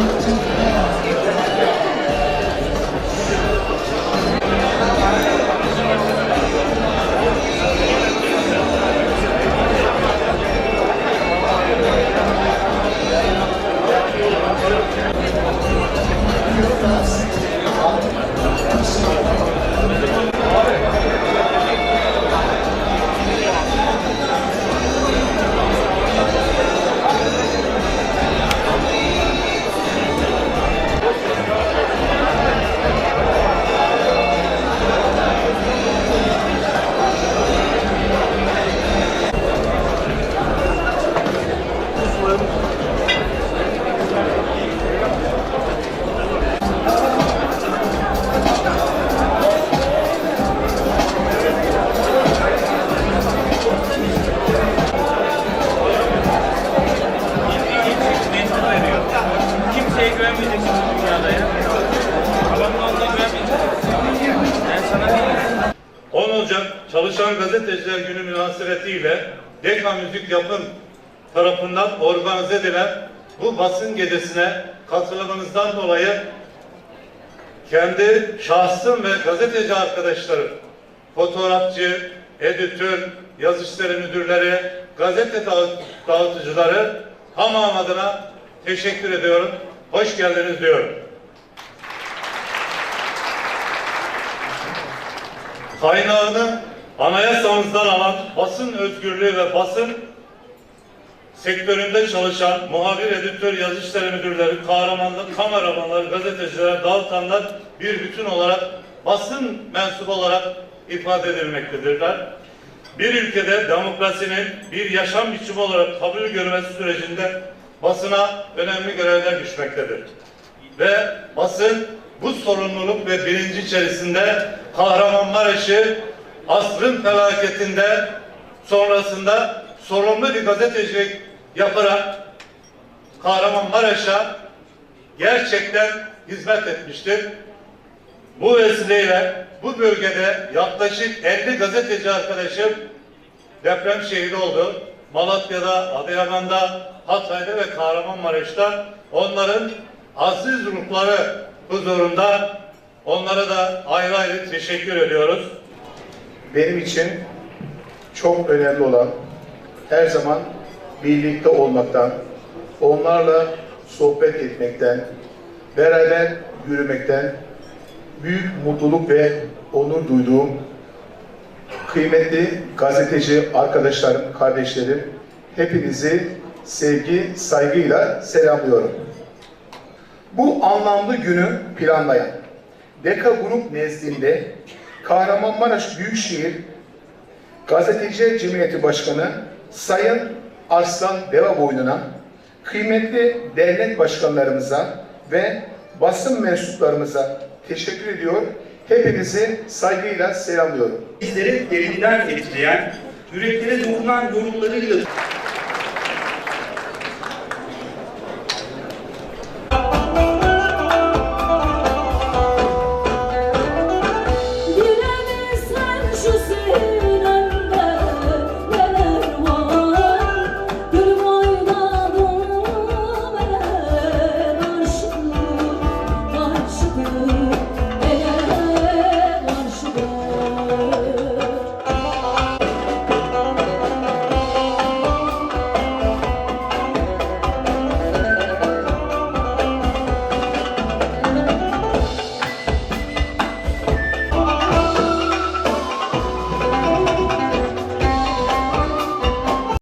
mecbur Çalışan Gazeteciler Günü münasebetiyle Deka Müzik Yapım tarafından organize edilen bu basın gecesine katılımınızdan dolayı kendi şahsım ve gazeteci arkadaşlarım, fotoğrafçı, editör, yazı müdürleri, gazete dağıt- dağıtıcıları tamam adına teşekkür ediyorum. Hoş geldiniz diyorum. kaynağını anayasamızdan alan basın özgürlüğü ve basın sektöründe çalışan muhabir, editör, yazı işleri müdürleri, kahramanlar, kameramanlar, gazeteciler, dağıtanlar bir bütün olarak basın mensubu olarak ifade edilmektedirler. Bir ülkede demokrasinin bir yaşam biçimi olarak kabul görmesi sürecinde basına önemli görevler düşmektedir ve basın bu sorumluluk ve bilinci içerisinde Kahramanmaraş'ı asrın felaketinde sonrasında sorumlu bir gazetecilik yaparak Kahramanmaraş'a gerçekten hizmet etmiştir. Bu vesileyle bu bölgede yaklaşık 50 gazeteci arkadaşım deprem şehidi oldu. Malatya'da, Adıyaman'da, Hatay'da ve Kahramanmaraş'ta onların aziz ruhları huzurunda onlara da ayrı ayrı teşekkür ediyoruz. Benim için çok önemli olan her zaman birlikte olmaktan, onlarla sohbet etmekten, beraber yürümekten büyük mutluluk ve onur duyduğum kıymetli gazeteci arkadaşlarım, kardeşlerim, hepinizi sevgi, saygıyla selamlıyorum. Bu anlamlı günü planlayan Deka Grup nezdinde Kahramanmaraş Büyükşehir Gazeteciler Cemiyeti Başkanı Sayın Arslan Devaboylu'na, kıymetli dernek başkanlarımıza ve basın mensuplarımıza teşekkür ediyor. Hepinizi saygıyla selamlıyorum. bizleri derinden etkileyen, yüreklere dokunan yorumlarıyla